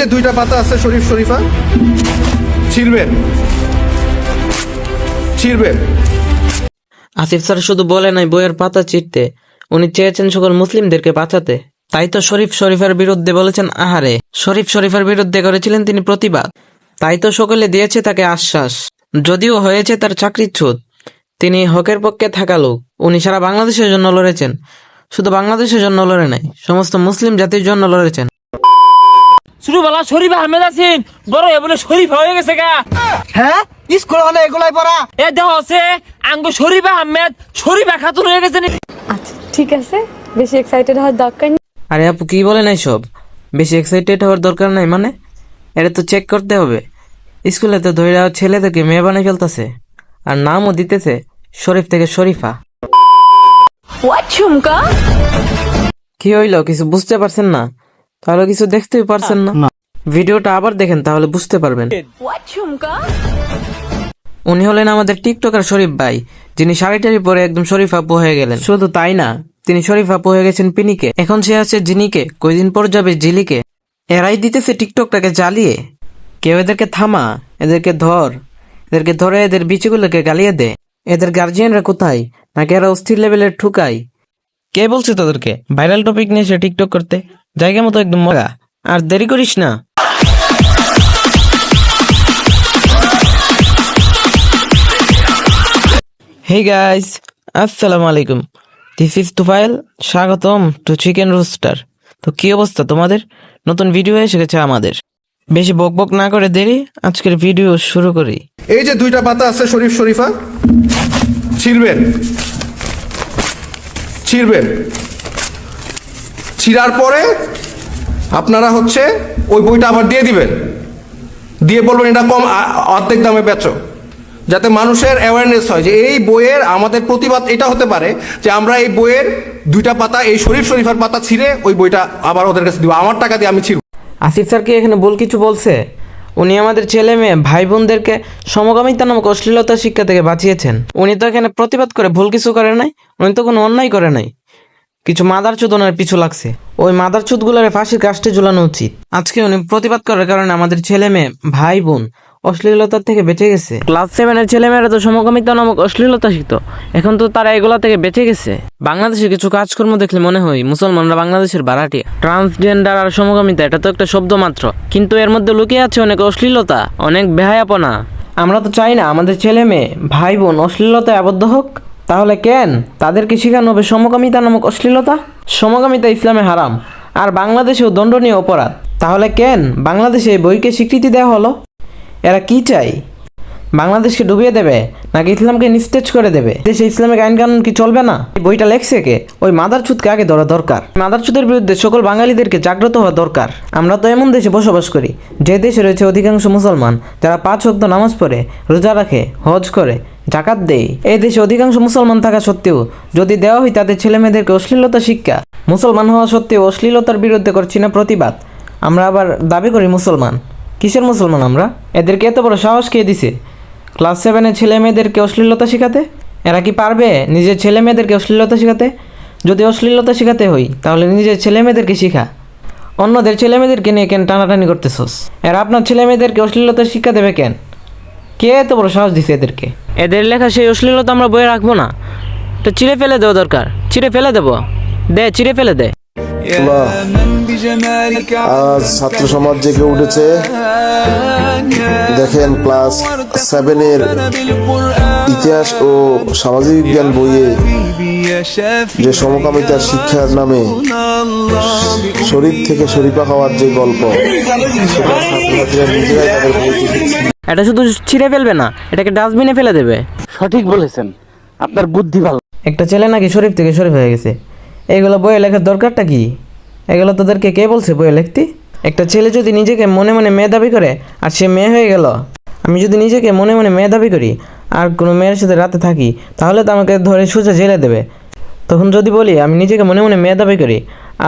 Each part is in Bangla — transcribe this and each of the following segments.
যে দুইটা পাতা আছে, শরীফ, শরীফা? ছিড়বেন ছিড়বেন আসিফ স্যার শুধু বলে নাই, বইয়ের পাতা চিরতে উনি চেয়েছেন সকল মুসলিমদেরকে বাঁচাতে। তাই তো শরীফ, শরীফের বিরুদ্ধে বলেছেন, আহারে, শরীফ, শরীফের বিরুদ্ধে করেছিলেন তিনি প্রতিবাদ। তাই তো সকলে দিয়েছে তাকে আশ্বাস। যদিও হয়েছে তার চাকরিচ্যুত, তিনি হকের পক্ষে থাকা লোক। উনি সারা বাংলাদেশের জন্য লড়েছেন। শুধু বাংলাদেশের জন্য লড়ে নাই, সমস্ত মুসলিম জাতির জন্য লড়েছেন। ছোটবেলা শরীফ আহমেদ আছেন। বড় শরীফ হয়ে গেছে গা। হ্যাঁ? স্কুল হলে এগুলাই পড়া? এ দেহ আছে আঙ্গ শরীফ আহমেদ শরীফ খাতুন হয়ে গেছে আচ্ছা ঠিক আছে। বেশি এক্সাইটেড হওয়ার দরকার নেই। আরে আপু কি বলে নাই সব বেশি এক্সাইটেড হওয়ার দরকার নাই মানে? এটা তো চেক করতে হবে। স্কুলে তো ধৈরা ছেলেদেরকে মেয়ে বানিয়ে ফেলতেছে। আর নামও দিতেছে শরীফ থেকে শরীফা। হোয়াট ঝুমকা? কি হইল? কিছু বুঝতে পারছেন না? তাহলে কিছু দেখতেই পারছেন না। ভিডিওটা আবার দেখেন তাহলে বুঝতে পারবেন। উনি হলেন আমাদের টিকটকার শরীফ ভাই যিনি শাড়ি টাড়ি পরে একদম শরীফ আপু হয়ে গেলেন। শুধু তাই না তিনি শরীফ আপু হয়ে গেছেন পিনিকে। এখন সে আছে জিনিকে কয়দিন পর যাবে জিলিকে। এরাই দিতেছে টিকটকটাকে জ্বালিয়ে। কেউ এদেরকে থামা এদেরকে ধর এদেরকে ধরে এদের বিচিগুলোকে গালিয়ে দে। এদের গার্জিয়ানরা কোথায়? নাকি এরা অস্থির লেভেলের ঠুকাই কে বলছে তোদেরকে? ভাইরাল টপিক নিয়ে সে টিকটক করতে? জায়গা মতো একদম মজা। আর দেরি করিস না। হে গাইস আসসালামু আলাইকুম। দিস ইজ তুফাইল স্বাগতম টু চিকেন রোস্টার তো কি অবস্থা তোমাদের? নতুন ভিডিও এসে গেছে আমাদের। বেশি বক বক না করে দেরি, আজকের ভিডিও শুরু করি। এই যে দুইটা পাতা আছে শরীফ শরীফা, ছিড়বেন। ছিড়বেন। ছিঁড়ার পরে আপনারা হচ্ছে ওই বইটা আবার দিয়ে দিবেন। দিয়ে বলবেন, এটা কম অর্ধেক দামে বেচো। যাতে মানুষের অ্যাওয়ারনেস হয় যে এই বইয়ের আমাদের প্রতিবাদ, এটা হতে পারে যে আমরা এই বইয়ের দুইটা পাতা, এই শরীফ শরীফার পাতা ছিঁড়ে ওই বইটা আবার ওদের কাছে দিব। আমার টাকা দিয়ে আমি ছিড়ব। আসিফ স্যার কি এখানে বল কিছু বলছে? উনি আমাদের ছেলে মেয়ে, ভাই বোনদেরকে সমকামিতা নামক অশ্লীলতা শিক্ষা থেকে বাঁচিয়েছেন। উনি তো এখানে প্রতিবাদ করে ভুল কিছু করে নাই, উনি তো কোনো অন্যায় করে নাই। কিছু মাদার চুদ ওনার পিছু লাগছে। ওই মাদার চুদ ফাঁসির কাস্টে ঝুলানো উচিত। আজকে উনি প্রতিবাদ করার কারণে আমাদের ছেলে মেয়ে, ভাই বোন অশ্লীলতার থেকে বেঁচে গেছে। ক্লাস সেভেনের ছেলেমেয়েরা তো সমকামিতা নামক অশ্লীলতা শিখতো। এখন তো তারা এগুলা থেকে বেঁচে গেছে। বাংলাদেশের কিছু কাজকর্ম দেখলে মনে হয় মুসলমানরা বাংলাদেশের বারাটিয়া। ট্রান্সজেন্ডার আর সমকামিতা, এটা তো একটা শব্দ মাত্র। কিন্তু এর মধ্যে লুকিয়ে আছে অনেক অশ্লীলতা, অনেক বেহায়াপনা। আমরা তো চাই না আমাদের ছেলে মেয়ে ভাই বোন অশ্লীলতায় আবদ্ধ হোক। তাহলে কেন? তাদেরকে শেখানো হবে সমকামিতা নামক অশ্লীলতা? সমকামিতা ইসলামে হারাম, আর বাংলাদেশেও দণ্ডনীয় অপরাধ। তাহলে কেন বাংলাদেশে বইকে স্বীকৃতি দেওয়া হলো? এরা কি চাই? বাংলাদেশকে ডুবিয়ে দেবে নাকি ইসলামকে নিস্তেজ করে দেবে? দেশে ইসলামিক আইন কানুন কি চলবে না? এই বইটা লেখছে কে? ওই মাদার চুদকে আগে ধরা দরকার। মাদার চুদের বিরুদ্ধে সকল বাঙালিদেরকে জাগ্রত হওয়া দরকার। আমরা তো এমন দেশে বসবাস করি, যে দেশে রয়েছে অধিকাংশ মুসলমান, যারা পাঁচ শব্দ নামাজ পড়ে, রোজা রাখে, হজ করে জাকাত দেয়। এই দেশে অধিকাংশ মুসলমান থাকা সত্ত্বেও, যদি দেওয়া হয় তাদের ছেলে মেয়েদেরকে অশ্লীলতা শিক্ষা। মুসলমান হওয়া সত্ত্বেও অশ্লীলতার বিরুদ্ধে করছি না প্রতিবাদ। আমরা আবার দাবি করি মুসলমান। কিসের মুসলমান আমরা? এদেরকে এত বড় সাহস কে দিছে? ক্লাস সেভেনের ছেলে মেয়েদেরকে অশ্লীলতা শেখাতে? এরা কি পারবে নিজের ছেলে মেয়েদেরকে অশ্লীলতা শেখাতে? যদি অশ্লীলতা শেখাতে হই, তাহলে নিজের ছেলে মেয়েদেরকে শিখা। অন্যদের ছেলে মেয়েদেরকে নিয়ে কেন টানাটানি করতেছস? এরা আপনার ছেলে মেয়েদেরকে অশ্লীলতা শিক্ষা দেবে কেন? কে এত বড় সাহস দিছে এদেরকে? এদের লেখা সেই অশ্লীলতা আমরা বয়ে রাখব না। তো চিড়ে ফেলে দেওয়া দরকার। চিড়ে ফেলে দেবো। দে চিড়ে ফেলে দে। আজ ছাত্র সমাজ জেগে উঠেছে। দেখেন ক্লাস সেভেনের ইতিহাস ও সামাজিক বিজ্ঞান বইয়ে যে সমকামিতার শিক্ষার নামে শরীর থেকে শরীফা খাওয়ার যে গল্প সেটা ছাত্রছাত্রীরা নিজেরাই তাদের বইতে এটা শুধু ছিঁড়ে ফেলবে না এটাকে ডাস্টবিনে ফেলে দেবে। সঠিক বলেছেন। আপনার বুদ্ধি ভালো। একটা ছেলে নাকি শরীফ থেকে শরীফ হয়ে গেছে। এইগুলো বইয়ে লেখার দরকারটা কি? এগুলো তোদেরকে কে বলছে বইয়ে লিখতে? একটা ছেলে যদি নিজেকে মনে মনে মেয়ে দাবি করে, আর সে মেয়ে হয়ে গেল, আমি যদি নিজেকে মনে মনে মেয়ে দাবি করি, আর কোনো মেয়ের সাথে রাতে থাকি, তাহলে তো আমাকে ধরে সোজা জেলে দেবে। তখন যদি বলি, আমি নিজেকে মনে মনে মেয়ে দাবি করি,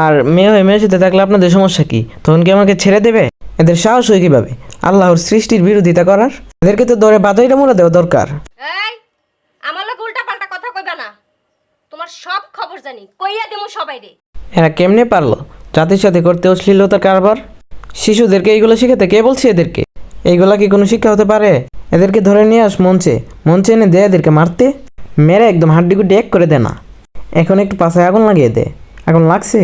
আর মেয়ে হয়ে মেয়ের সাথে থাকলে আপনাদের সমস্যা কী? তখন কি আমাকে ছেড়ে দেবে? এদের সাহস হয় কীভাবে? আল্লাহর সৃষ্টির বিরোধিতা করার? এদেরকে তো ধরে বাজাইটা মোড়া দেওয়া দরকার। আমার লোক উল্টা পাল্টা কথা কইবা না। তোমার সব খবর জানি, কইয়া দেমু সবাই রে এরা কেমনে পারল? জাতির সাথে করতে অশ্লীলতার কারবার? শিশুদেরকে এইগুলো শেখাতে কে বলছে এদেরকে? এইগুলা কি কোনো শিক্ষা হতে পারে? এদেরকে ধরে নিয়ে আস মঞ্চে। মঞ্চে এনে দে এদেরকে মারতে। মেরে একদম হাড্ডি গুড্ডি এক করে দে না। এখন একটু পাশে আগুন লাগিয়ে দে। আগুন লাগছে?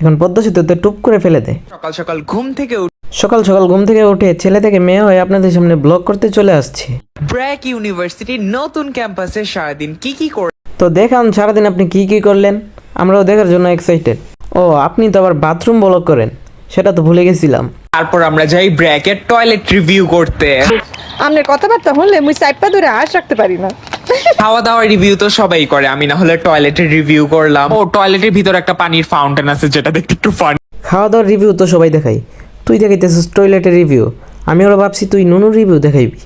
এখন পদ্মা সেতুতে টুপ করে ফেলে দে। সকাল সকাল ঘুম থেকে উঠে সকাল সকাল ঘুম থেকে উঠে ছেলে থেকে মেয়ে হয়ে আপনাদের সামনে ব্লগ করতে চলে আসছে। ব্র্যাক ইউনিভার্সিটির নতুন ক্যাম্পাসে সারাদিন কি কি করে তো দেখান সারাদিন আপনি কি কি করলেন? আমরাও দেখার জন্য এক্সাইটেড ও আপনি তো আবার বাথরুম ব্লগ করেন। সেটা তো ভুলে গেছিলাম। তারপর আমরা যাই ব্র্যাকের টয়লেট রিভিউ করতে। আপনার কথাবার্তা হলে মুই চাইপা ধরে আশ রাখতে পারি না। খাওয়া দাওয়ার রিভিউ তো সবাই করে। আমি না হলে টয়লেটের রিভিউ করলাম। ও টয়লেটের ভিতর একটা পানির ফাউন্টেন আছে যেটা দেখতে একটু ফান খাওয়া দাওয়ার রিভিউ তো সবাই দেখাই। তুই দেখাইতেছিস টয়লেটের রিভিউ আমি ওরা ভাবছি তুই নুনুর রিভিউ দেখাইবি।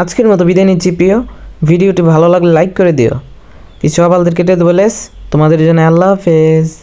আজকের মতো বিদায় নিচ্ছি প্রিয়। ভিডিওটি ভালো লাগলে লাইক করে দিও। কিছু আবালদের কেটে বলেস লেস। তোমাদের জন্য আল্লাহ হাফেজ।